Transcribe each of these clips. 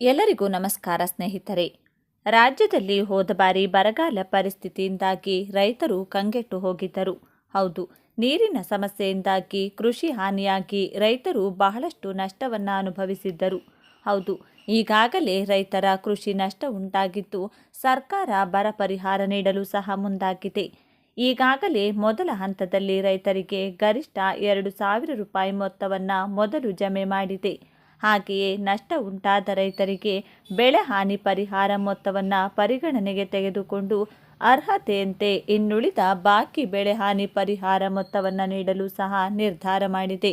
ಎಲ್ಲರಿಗೂ ನಮಸ್ಕಾರ ಸ್ನೇಹಿತರೆ. ರಾಜ್ಯದಲ್ಲಿ ಹೋದ ಬಾರಿ ಬರಗಾಲ ಪರಿಸ್ಥಿತಿಯಿಂದಾಗಿ ರೈತರು ಕಂಗೆಟ್ಟು ಹೋಗಿದ್ದರು. ಹೌದು, ನೀರಿನ ಸಮಸ್ಯೆಯಿಂದಾಗಿ ಕೃಷಿ ಹಾನಿಯಾಗಿ ರೈತರು ಬಹಳಷ್ಟು ನಷ್ಟವನ್ನು ಅನುಭವಿಸಿದ್ದರು. ಹೌದು, ಈಗಾಗಲೇ ರೈತರ ಕೃಷಿ ನಷ್ಟ ಉಂಟಾಗಿದ್ದು ಸರ್ಕಾರ ಬರ ಪರಿಹಾರ ನೀಡಲು ಸಹ ಮುಂದಾಗಿದೆ. ಈಗಾಗಲೇ ಮೊದಲ ಹಂತದಲ್ಲಿ ರೈತರಿಗೆ ಗರಿಷ್ಠ ಎರಡು ಸಾವಿರ ರೂಪಾಯಿ ಮೊತ್ತವನ್ನು ಮೊದಲು ಜಮೆ ಮಾಡಿದೆ. ಹಾಗೆಯೇ ನಷ್ಟ ಉಂಟಾದ ರೈತರಿಗೆ ಬೆಳೆ ಹಾನಿ ಪರಿಹಾರ ಮೊತ್ತವನ್ನು ಪರಿಗಣನೆಗೆ ತೆಗೆದುಕೊಂಡು ಅರ್ಹತೆಯಂತೆ ಇನ್ನುಳಿದ ಬಾಕಿ ಬೆಳೆ ಹಾನಿ ಪರಿಹಾರ ಮೊತ್ತವನ್ನು ನೀಡಲು ಸಹ ನಿರ್ಧಾರ ಮಾಡಿದೆ.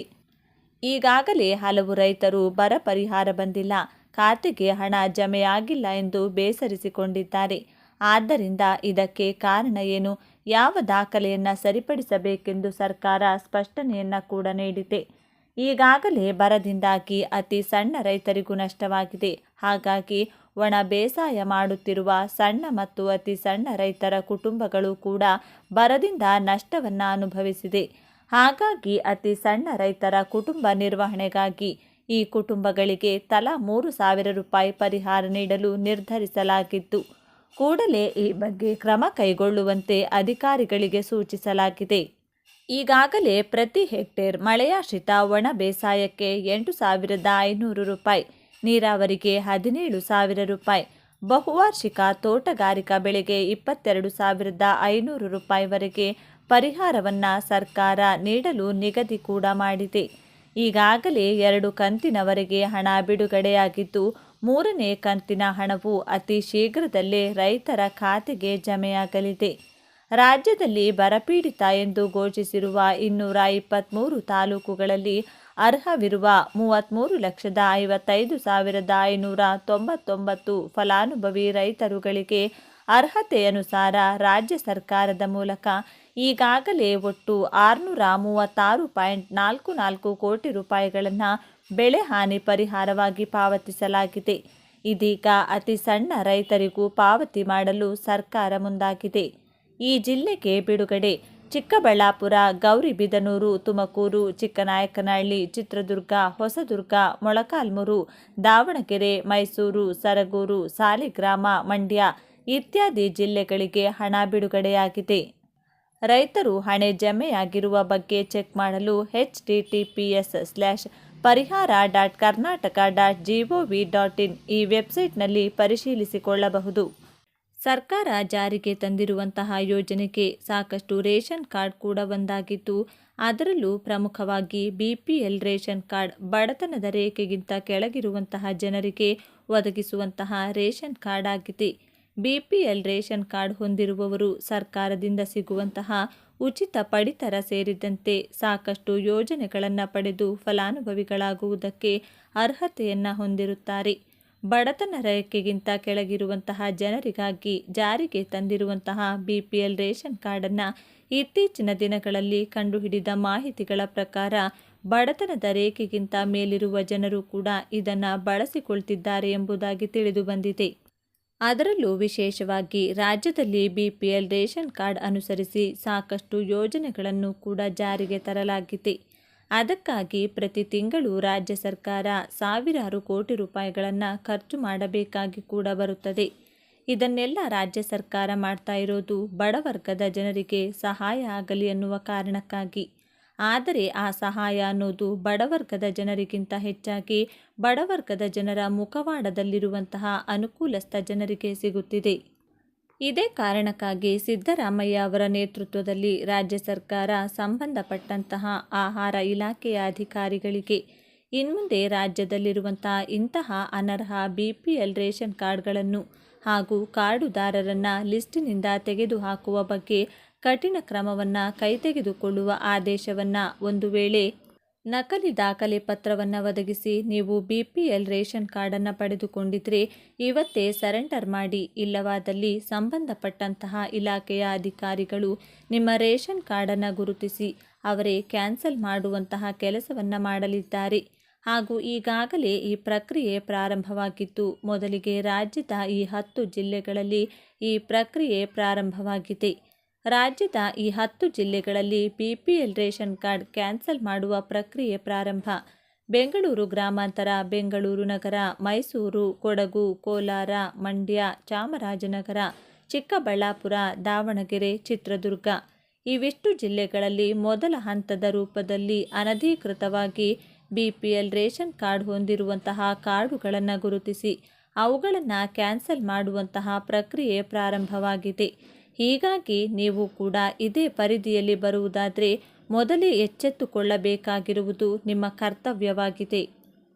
ಈಗಾಗಲೇ ಹಲವು ರೈತರು ಬರ ಪರಿಹಾರ ಬಂದಿಲ್ಲ. ಖಾತೆಗೆ ಹಣ ಜಮೆಯಾಗಿಲ್ಲ ಎಂದು ಬೇಸರಿಸಿಕೊಂಡಿದ್ದಾರೆ. ಆದ್ದರಿಂದ ಇದಕ್ಕೆ ಕಾರಣ ಏನು? ಯಾವ ದಾಖಲೆಯನ್ನು ಸರಿಪಡಿಸಬೇಕೆಂದು ಸರ್ಕಾರ ಸ್ಪಷ್ಟನೆಯನ್ನು ಕೂಡ ನೀಡಿದೆ. ಈಗಾಗಲೇ ಬರದಿಂದಾಗಿ ಅತಿ ಸಣ್ಣ ರೈತರಿಗೂ ನಷ್ಟವಾಗಿದೆ. ಹಾಗಾಗಿ ಒಣ ಬೇಸಾಯ ಮಾಡುತ್ತಿರುವ ಸಣ್ಣ ಮತ್ತು ಅತಿ ಸಣ್ಣ ರೈತರ ಕುಟುಂಬಗಳು ಕೂಡ ಬರದಿಂದ ನಷ್ಟವನ್ನು ಅನುಭವಿಸಿದೆ. ಹಾಗಾಗಿ ಅತಿ ಸಣ್ಣ ರೈತರ ಕುಟುಂಬ ನಿರ್ವಹಣೆಗಾಗಿ ಈ ಕುಟುಂಬಗಳಿಗೆ ತಲಾ ಮೂರು ಸಾವಿರ ರೂಪಾಯಿ ಪರಿಹಾರ ನೀಡಲು ನಿರ್ಧರಿಸಲಾಗಿತ್ತು ಕೂಡಲೇ ಈ ಬಗ್ಗೆ ಕ್ರಮ ಕೈಗೊಳ್ಳುವಂತೆ ಅಧಿಕಾರಿಗಳಿಗೆ ಸೂಚಿಸಲಾಗಿದೆ. ಈಗಾಗಲೇ ಪ್ರತಿ ಹೆಕ್ಟೇರ್ ಮಳೆಯಾಶ್ರಿತ ಒಣ ಬೇಸಾಯಕ್ಕೆ ಎಂಟು ಸಾವಿರದ ಐನೂರು ರೂಪಾಯಿ, ನೀರಾವರಿಗೆ ಹದಿನೇಳು ಸಾವಿರ ರೂಪಾಯಿ, ಬಹುವಾರ್ಷಿಕ ತೋಟಗಾರಿಕಾ ಬೆಳೆಗೆ ಇಪ್ಪತ್ತೆರಡು ಸಾವಿರದ ಐನೂರು ರೂಪಾಯಿವರೆಗೆ ಪರಿಹಾರವನ್ನು ಸರ್ಕಾರ ನೀಡಲು ನಿಗದಿ ಕೂಡ ಮಾಡಿದೆ. ಈಗಾಗಲೇ ಎರಡು ಕಂತಿನವರೆಗೆ ಹಣ ಬಿಡುಗಡೆಯಾಗಿದ್ದು, ಮೂರನೇ ಕಂತಿನ ಹಣವು ಅತಿ ಶೀಘ್ರದಲ್ಲೇ ರೈತರ ಖಾತೆಗೆ ಜಮೆಯಾಗಲಿದೆ. ರಾಜ್ಯದಲ್ಲಿ ಬರಪೀಡಿತ ಎಂದು ಘೋಷಿಸಿರುವ ಇನ್ನೂರ ಇಪ್ಪತ್ತ್ಮೂರು ತಾಲೂಕುಗಳಲ್ಲಿ ಅರ್ಹವಿರುವ ಮೂವತ್ತ್ಮೂರು ಲಕ್ಷದ ಐವತ್ತೈದು ಸಾವಿರದ ಐನೂರ ತೊಂಬತ್ತೊಂಬತ್ತು ಫಲಾನುಭವಿ ರೈತರುಗಳಿಗೆ ಅರ್ಹತೆಯನುಸಾರ ರಾಜ್ಯ ಸರ್ಕಾರದ ಮೂಲಕ ಈಗಾಗಲೇ ಒಟ್ಟು ಆರುನೂರ ಮೂವತ್ತಾರು ಪಾಯಿಂಟ್ ನಾಲ್ಕು ನಾಲ್ಕು ಕೋಟಿ ರೂಪಾಯಿಗಳನ್ನು ಬೆಳೆ ಹಾನಿ ಪರಿಹಾರವಾಗಿ ಪಾವತಿಸಲಾಗಿದೆ. ಇದೀಗ ಅತಿ ಸಣ್ಣ ರೈತರಿಗೂ ಪಾವತಿ ಮಾಡಲು ಸರ್ಕಾರ ಮುಂದಾಗಿದೆ. ಈ ಜಿಲ್ಲೆಗೆ ಬಿಡುಗಡೆ. ಚಿಕ್ಕಬಳ್ಳಾಪುರ ಗೌರಿಬಿದನೂರು ತುಮಕೂರು, ಚಿಕ್ಕನಾಯಕನಹಳ್ಳಿ, ಚಿತ್ರದುರ್ಗ, ಹೊಸದುರ್ಗ, ಮೊಳಕಾಲ್ಮೂರು, ದಾವಣಗೆರೆ, ಮೈಸೂರು, ಸರಗೂರು, ಸಾಲಿಗ್ರಾಮ, ಮಂಡ್ಯ ಇತ್ಯಾದಿ ಜಿಲ್ಲೆಗಳಿಗೆ ಹಣ ಬಿಡುಗಡೆಯಾಗಿದೆ. ರೈತರು ಹಣೆ ಜಮೆಯಾಗಿರುವ ಬಗ್ಗೆ ಚೆಕ್ ಮಾಡಲು H T slash Parihara dot Karnataka dot G O V dot in ಈ ವೆಬ್ಸೈಟ್ನಲ್ಲಿ ಪರಿಶೀಲಿಸಿಕೊಳ್ಳಬಹುದು. ಸರ್ಕಾರ ಜಾರಿಗೆ ತಂದಿರುವಂತಹ ಯೋಜನೆಗೆ ಸಾಕಷ್ಟು ರೇಷನ್ ಕಾರ್ಡ್ ಕೂಡ ಒಂದಾಗಿದ್ದು ಅದರಲ್ಲೂ ಪ್ರಮುಖವಾಗಿ B P L ration card ಬಡತನದ ರೇಖೆಗಿಂತ ಕೆಳಗಿರುವಂತಹ ಜನರಿಗೆ ಒದಗಿಸುವಂತಹ ರೇಷನ್ ಕಾರ್ಡ್ ಆಗಿದೆ. B P L ration card ಹೊಂದಿರುವವರು ಸರ್ಕಾರದಿಂದ ಸಿಗುವಂತಹ ಉಚಿತ ಪಡಿತರ ಸೇರಿದಂತೆ ಸಾಕಷ್ಟು ಯೋಜನೆಗಳನ್ನು ಪಡೆದು ಫಲಾನುಭವಿಗಳಾಗುವುದಕ್ಕೆ ಅರ್ಹತೆಯನ್ನು ಹೊಂದಿರುತ್ತಾರೆ. ಬಡತನ ರೇಖೆಗಿಂತ ಕೆಳಗಿರುವಂತಹ ಜನರಿಗಾಗಿ ಜಾರಿಗೆ ತಂದಿರುವಂತಹ ಬಿಪಿಎಲ್ ರೇಷನ್ ಕಾರ್ಡನ್ನು ಇತ್ತೀಚಿನ ದಿನಗಳಲ್ಲಿ ಕಂಡುಹಿಡಿದ ಮಾಹಿತಿಗಳ ಪ್ರಕಾರ ಬಡತನದ ರೇಖೆಗಿಂತ ಮೇಲಿರುವ ಜನರು ಕೂಡ ಇದನ್ನು ಬಳಸಿಕೊಳ್ತಿದ್ದಾರೆ ಎಂಬುದಾಗಿ ತಿಳಿದುಬಂದಿದೆ ಅದರಲ್ಲೂ ವಿಶೇಷವಾಗಿ ರಾಜ್ಯದಲ್ಲಿ ಬಿಪಿಎಲ್ ರೇಷನ್ ಕಾರ್ಡ್ ಅನುಸರಿಸಿ ಸಾಕಷ್ಟು ಯೋಜನೆಗಳನ್ನು ಕೂಡ ಜಾರಿಗೆ ತರಲಾಗಿದೆ. ಅದಕ್ಕಾಗಿ ಪ್ರತಿ ತಿಂಗಳು ರಾಜ್ಯ ಸರ್ಕಾರ ಸಾವಿರಾರು ಕೋಟಿ ರೂಪಾಯಿಗಳನ್ನು ಖರ್ಚು ಮಾಡಬೇಕಾಗಿ ಕೂಡ ಬರುತ್ತದೆ. ಇದನ್ನೆಲ್ಲ ರಾಜ್ಯ ಸರ್ಕಾರ ಮಾಡ್ತಾ ಇರೋದು ಬಡವರ್ಗದ ಜನರಿಗೆ ಸಹಾಯ ಆಗಲಿ ಅನ್ನುವ ಕಾರಣಕ್ಕಾಗಿ. ಆದರೆ ಆ ಸಹಾಯ ಅನ್ನೋದು ಬಡವರ್ಗದ ಜನರಿಗಿಂತ ಹೆಚ್ಚಾಗಿ ಬಡವರ್ಗದ ಜನರ ಮುಖವಾಡದಲ್ಲಿರುವಂತಹ ಅನುಕೂಲಸ್ಥ ಜನರಿಗೆ ಸಿಗುತ್ತಿದೆ. ಇದೇ ಕಾರಣಕ್ಕಾಗಿ ಸಿದ್ದರಾಮಯ್ಯ ಅವರ ನೇತೃತ್ವದಲ್ಲಿ ರಾಜ್ಯ ಸರ್ಕಾರ ಸಂಬಂಧಪಟ್ಟಂತಹ ಆಹಾರ ಇಲಾಖೆಯ ಅಧಿಕಾರಿಗಳಿಗೆ ಇನ್ಮುಂದೆ ರಾಜ್ಯದಲ್ಲಿರುವಂತಹ ಇಂತಹ ಅನರ್ಹ ಬಿ ಪಿ ಎಲ್ ರೇಷನ್ ಕಾರ್ಡ್ಗಳನ್ನು ಹಾಗೂ ಕಾರ್ಡುದಾರರನ್ನು ಲಿಸ್ಟಿನಿಂದ ತೆಗೆದುಹಾಕುವ ಬಗ್ಗೆ ಕಠಿಣ ಕ್ರಮವನ್ನು ಕೈತೆಗೆದುಕೊಳ್ಳುವ ಆದೇಶವನ್ನು ಒಂದು ವೇಳೆ ನಕಲಿ ದಾಖಲೆ ಪತ್ರವನ್ನು ಒದಗಿಸಿ ನೀವು ಬಿ ಪಿ ಎಲ್ ರೇಷನ್ ಕಾರ್ಡನ್ನು ಪಡೆದುಕೊಂಡಿದ್ರೆ ಇವತ್ತೇ ಸರೆಂಡರ್ ಮಾಡಿ. ಇಲ್ಲವಾದಲ್ಲಿ ಸಂಬಂಧಪಟ್ಟಂತಹ ಇಲಾಖೆಯ ಅಧಿಕಾರಿಗಳು ನಿಮ್ಮ ರೇಷನ್ ಕಾರ್ಡನ್ನು ಗುರುತಿಸಿ ಅವರೇ ಕ್ಯಾನ್ಸಲ್ ಮಾಡುವಂತಹ ಕೆಲಸವನ್ನು ಮಾಡಲಿದ್ದಾರೆ. ಹಾಗೂ ಈಗಾಗಲೇ ಈ ಪ್ರಕ್ರಿಯೆ ಪ್ರಾರಂಭವಾಗಿದ್ದು ಮೊದಲಿಗೆ ರಾಜ್ಯದ ಈ ಹತ್ತು ಜಿಲ್ಲೆಗಳಲ್ಲಿ ಈ ಪ್ರಕ್ರಿಯೆ ಪ್ರಾರಂಭವಾಗಿದೆ. ರಾಜ್ಯದ ಈ ಹತ್ತು ಜಿಲ್ಲೆಗಳಲ್ಲಿ ಬಿಪಿಎಲ್ ರೇಷನ್ ಕಾರ್ಡ್ ಕ್ಯಾನ್ಸಲ್ ಮಾಡುವ ಪ್ರಕ್ರಿಯೆ ಪ್ರಾರಂಭ. ಬೆಂಗಳೂರು ಗ್ರಾಮಾಂತರ, ಬೆಂಗಳೂರು ನಗರ, ಮೈಸೂರು, ಕೊಡಗು, ಕೋಲಾರ, ಮಂಡ್ಯ, ಚಾಮರಾಜನಗರ, ಚಿಕ್ಕಬಳ್ಳಾಪುರ, ದಾವಣಗೆರೆ, ಚಿತ್ರದುರ್ಗ. ಇವಿಷ್ಟು ಜಿಲ್ಲೆಗಳಲ್ಲಿ ಮೊದಲ ಹಂತದ ರೂಪದಲ್ಲಿ ಅನಧಿಕೃತವಾಗಿ ಬಿಪಿಎಲ್ ರೇಷನ್ ಕಾರ್ಡ್ ಹೊಂದಿರುವಂತಹ ಕಾರ್ಡುಗಳನ್ನು ಗುರುತಿಸಿ, ಅವುಗಳನ್ನು ಕ್ಯಾನ್ಸಲ್ ಮಾಡುವಂತಹ ಪ್ರಕ್ರಿಯೆ ಪ್ರಾರಂಭವಾಗಿದೆ. ಹೀಗಾಗಿ ನೀವು ಕೂಡ ಇದೇ ಪರಿಧಿಯಲ್ಲಿ ಬರುವುದಾದರೆ ಮೊದಲೇ ಎಚ್ಚೆತ್ತುಕೊಳ್ಳಬೇಕಾಗಿರುವುದು ನಿಮ್ಮ ಕರ್ತವ್ಯವಾಗಿದೆ.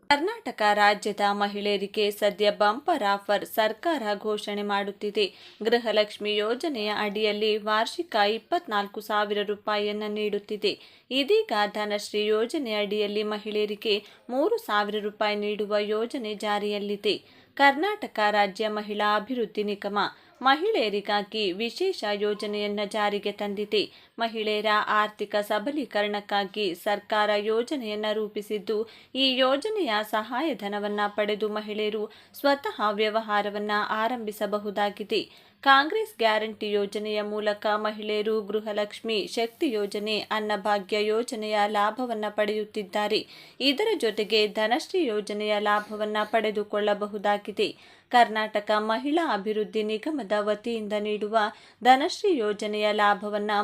ಕರ್ನಾಟಕ ರಾಜ್ಯದ ಮಹಿಳೆಯರಿಗೆ ಸದ್ಯ ಬಂಪರ್ ಆಫರ್ ಸರ್ಕಾರ ಘೋಷಣೆ ಮಾಡುತ್ತಿದೆ. ಗೃಹಲಕ್ಷ್ಮಿ ಯೋಜನೆಯ ಅಡಿಯಲ್ಲಿ ವಾರ್ಷಿಕ ಇಪ್ಪತ್ನಾಲ್ಕು ಸಾವಿರ ರೂಪಾಯಿಯನ್ನು ನೀಡುತ್ತಿದೆ. ಇದೀಗ ಧನಶ್ರೀ ಯೋಜನೆ ಅಡಿಯಲ್ಲಿ ಮಹಿಳೆಯರಿಗೆ ಮೂರು ಸಾವಿರ ರೂಪಾಯಿ ನೀಡುವ ಯೋಜನೆ ಜಾರಿಯಲ್ಲಿದೆ. ಕರ್ನಾಟಕ ರಾಜ್ಯ ಮಹಿಳಾ ಅಭಿವೃದ್ಧಿ ನಿಗಮ ಮಹಿಳೆಯರಿಗಾಗಿ ವಿಶೇಷ ಯೋಜನೆಯನ್ನು ಜಾರಿಗೆ ತಂದಿದೆ. ಮಹಿಳೆಯರ ಆರ್ಥಿಕ ಸಬಲೀಕರಣಕ್ಕಾಗಿ ಸರ್ಕಾರ ಯೋಜನೆಯನ್ನು ರೂಪಿಸಿದ್ದು, ಈ ಯೋಜನೆಯ ಸಹಾಯಧನವನ್ನು ಪಡೆದು ಮಹಿಳೆಯರು ಸ್ವತಃ ವ್ಯವಹಾರವನ್ನು ಆರಂಭಿಸಬಹುದಾಗಿದೆ. ಕಾಂಗ್ರೆಸ್ ಗ್ಯಾರಂಟಿ ಯೋಜನೆಯ ಮೂಲಕ ಮಹಿಳೆಯರು ಗೃಹಲಕ್ಷ್ಮಿ ಶಕ್ತಿ ಯೋಜನೆ, ಅನ್ನಭಾಗ್ಯ ಯೋಜನೆಯ ಲಾಭವನ್ನು ಪಡೆಯುತ್ತಿದ್ದಾರೆ. ಇದರ ಜೊತೆಗೆ ಧನಶ್ರೀ ಯೋಜನೆಯ ಲಾಭವನ್ನು ಪಡೆದುಕೊಳ್ಳಬಹುದಾಗಿದೆ. ಕರ್ನಾಟಕ ಮಹಿಳಾ ಅಭಿವೃದ್ಧಿ ನಿಗಮದ ವತಿಯಿಂದ ನೀಡುವ ಧನಶ್ರೀ ಯೋಜನೆಯ ಲಾಭವನ್ನು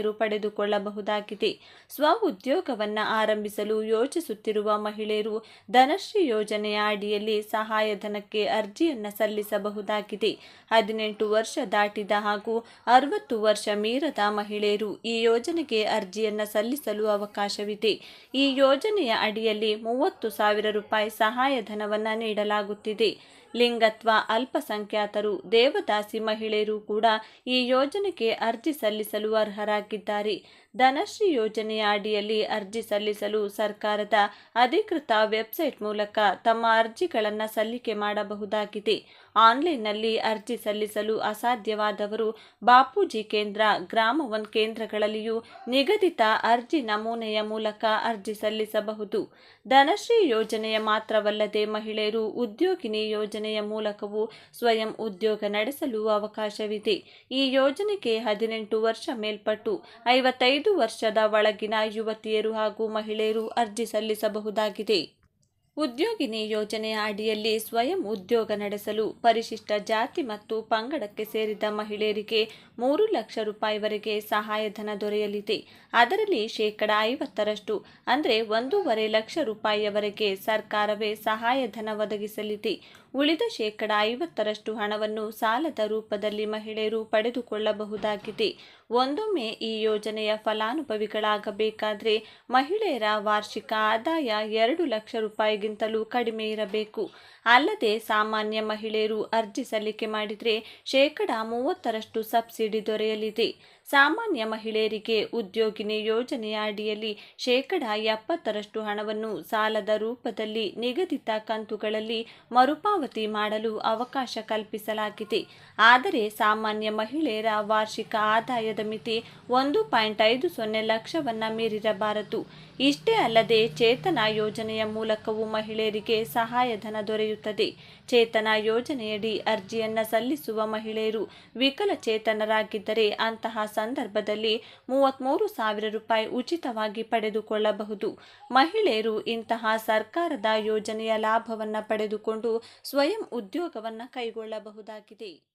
ಮಹಿಳೆಯರು ಪಡೆದುಕೊಳ್ಳಬಹುದಾಗಿದೆ. ಸ್ವ ಉದ್ಯೋಗವನ್ನು ಆರಂಭಿಸಲು ಯೋಚಿಸುತ್ತಿರುವ ಮಹಿಳೆಯರು ಧನಶ್ರೀ ಯೋಜನೆಯ ಅಡಿಯಲ್ಲಿ ಸಹಾಯಧನಕ್ಕೆ ಅರ್ಜಿಯನ್ನು ಸಲ್ಲಿಸಬಹುದಾಗಿದೆ. ಹದಿನೆಂಟು ವರ್ಷ ದಾಟಿದ ಹಾಗೂ ಅರವತ್ತು ವರ್ಷ ಮೀರದ ಮಹಿಳೆಯರು ಈ ಯೋಜನೆಗೆ ಅರ್ಜಿಯನ್ನು ಸಲ್ಲಿಸಲು ಅವಕಾಶವಿದೆ. ಈ ಯೋಜನೆಯ ಅಡಿಯಲ್ಲಿ ಮೂವತ್ತು ಸಾವಿರ ರೂಪಾಯಿ ಸಹಾಯಧನವನ್ನು ನೀಡಲಾಗುತ್ತಿದೆ. ಲಿಂಗತ್ವ ಅಲ್ಪಸಂಖ್ಯಾತರು, ದೇವದಾಸಿ ಮಹಿಳೆಯರು ಕೂಡ ಈ ಯೋಜನೆಗೆ ಅರ್ಜಿ ಸಲ್ಲಿಸಲು ಅರ್ಹರಾಗಿದ್ದಾರೆ. ಧನಶ್ರೀ ಯೋಜನೆಯ ಅಡಿಯಲ್ಲಿ ಅರ್ಜಿ ಸಲ್ಲಿಸಲು ಸರ್ಕಾರದ ಅಧಿಕೃತ ವೆಬ್ಸೈಟ್ ಮೂಲಕ ತಮ್ಮ ಅರ್ಜಿಗಳನ್ನು ಸಲ್ಲಿಕೆ ಮಾಡಬಹುದಾಗಿದೆ. ಆನ್ಲೈನ್ನಲ್ಲಿ ಅರ್ಜಿ ಸಲ್ಲಿಸಲು ಅಸಾಧ್ಯವಾದವರು ಬಾಪೂಜಿ ಕೇಂದ್ರ, ಗ್ರಾಮ ಒನ್ ಕೇಂದ್ರಗಳಲ್ಲಿಯೂ ನಿಗದಿತ ಅರ್ಜಿ ನಮೂನೆಯ ಮೂಲಕ ಅರ್ಜಿ ಸಲ್ಲಿಸಬಹುದು. ಧನಶ್ರೀ ಯೋಜನೆಯ ಮಾತ್ರವಲ್ಲದೆ ಮಹಿಳೆಯರು ಉದ್ಯೋಗಿನಿ ಯೋಜನೆಯ ಮೂಲಕವೂ ಸ್ವಯಂ ಉದ್ಯೋಗ ನಡೆಸಲು ಅವಕಾಶವಿದೆ. ಈ ಯೋಜನೆಗೆ ಹದಿನೆಂಟು ವರ್ಷ ಮೇಲ್ಪಟ್ಟು ಐವತ್ತೈದು ವರ್ಷದ ಒಳಗಿನ ಯುವತಿಯರು ಹಾಗೂ ಮಹಿಳೆಯರು ಅರ್ಜಿ ಸಲ್ಲಿಸಬಹುದಾಗಿದೆ. ಉದ್ಯೋಗಿನಿ ಯೋಜನೆಯ ಅಡಿಯಲ್ಲಿ ಸ್ವಯಂ ಉದ್ಯೋಗ ನಡೆಸಲು ಪರಿಶಿಷ್ಟ ಜಾತಿ ಮತ್ತು ಪಂಗಡಕ್ಕೆ ಸೇರಿದ ಮಹಿಳೆಯರಿಗೆ ಮೂರು ಲಕ್ಷ ರೂಪಾಯಿವರೆಗೆ ಸಹಾಯಧನ ದೊರೆಯಲಿದೆ. ಅದರಲ್ಲಿ ಶೇಕಡ ಐವತ್ತರಷ್ಟು, ಅಂದರೆ ಒಂದೂವರೆ ಲಕ್ಷ ರೂಪಾಯಿಯವರೆಗೆ ಸರ್ಕಾರವೇ ಸಹಾಯಧನ ಒದಗಿಸಲಿದೆ. ಉಳಿದ ಶೇಕಡ ಐವತ್ತರಷ್ಟು ಹಣವನ್ನು ಸಾಲದ ರೂಪದಲ್ಲಿ ಮಹಿಳೆಯರು ಪಡೆದುಕೊಳ್ಳಬಹುದಾಗಿದೆ. ಒಂದೊಮ್ಮೆ ಈ ಯೋಜನೆಯ ಫಲಾನುಭವಿಗಳಾಗಬೇಕಾದರೆ ಮಹಿಳೆಯರ ವಾರ್ಷಿಕ ಆದಾಯ ಎರಡು ಲಕ್ಷ ರೂಪಾಯಿಗಿಂತಲೂ ಕಡಿಮೆ ಇರಬೇಕು. ಅಲ್ಲದೆ ಸಾಮಾನ್ಯ ಮಹಿಳೆಯರು ಅರ್ಜಿ ಸಲ್ಲಿಕೆ ಮಾಡಿದರೆ ಶೇಕಡ ಮೂವತ್ತರಷ್ಟು ಸಬ್ಸಿಡಿ ದೊರೆಯಲಿದೆ. ಸಾಮಾನ್ಯ ಮಹಿಳೆಯರಿಗೆ ಉದ್ಯೋಗಿನಿ ಯೋಜನೆಯ ಅಡಿಯಲ್ಲಿ ಶೇಕಡ ಎಪ್ಪತ್ತರಷ್ಟು ಹಣವನ್ನು ಸಾಲದ ರೂಪದಲ್ಲಿ ನಿಗದಿತ ಕಂತುಗಳಲ್ಲಿ ಮರುಪಾವತಿ ಮಾಡಲು ಅವಕಾಶ ಕಲ್ಪಿಸಲಾಗಿದೆ. ಆದರೆ ಸಾಮಾನ್ಯ ಮಹಿಳೆಯರ ವಾರ್ಷಿಕ ಆದಾಯದ ಮಿತಿ ಒಂದು ಪಾಯಿಂಟ್ ಐದು ಸೊನ್ನೆ ಲಕ್ಷವನ್ನು ಮೀರಿರಬಾರದು. ಇಷ್ಟೇ ಅಲ್ಲದೆ ಚೇತನ ಯೋಜನೆಯ ಮೂಲಕವೂ ಮಹಿಳೆಯರಿಗೆ ಸಹಾಯಧನ ದೊರೆಯುತ್ತದೆ. ಚೇತನ ಯೋಜನೆಯಡಿ ಅರ್ಜಿಯನ್ನು ಸಲ್ಲಿಸುವ ಮಹಿಳೆಯರು ವಿಕಲಚೇತನರಾಗಿದ್ದರೆ ಅಂತಹ ಸಂದರ್ಭದಲ್ಲಿ ಮೂವತ್ತ್ಮೂರು ಸಾವಿರ ರೂಪಾಯಿ ಉಚಿತವಾಗಿ ಪಡೆದುಕೊಳ್ಳಬಹುದು. ಮಹಿಳೆಯರು ಇಂತಹ ಸರ್ಕಾರದ ಯೋಜನೆಯ ಲಾಭವನ್ನು ಪಡೆದುಕೊಂಡು ಸ್ವಯಂ ಉದ್ಯೋಗವನ್ನು ಕೈಗೊಳ್ಳಬಹುದಾಗಿದೆ.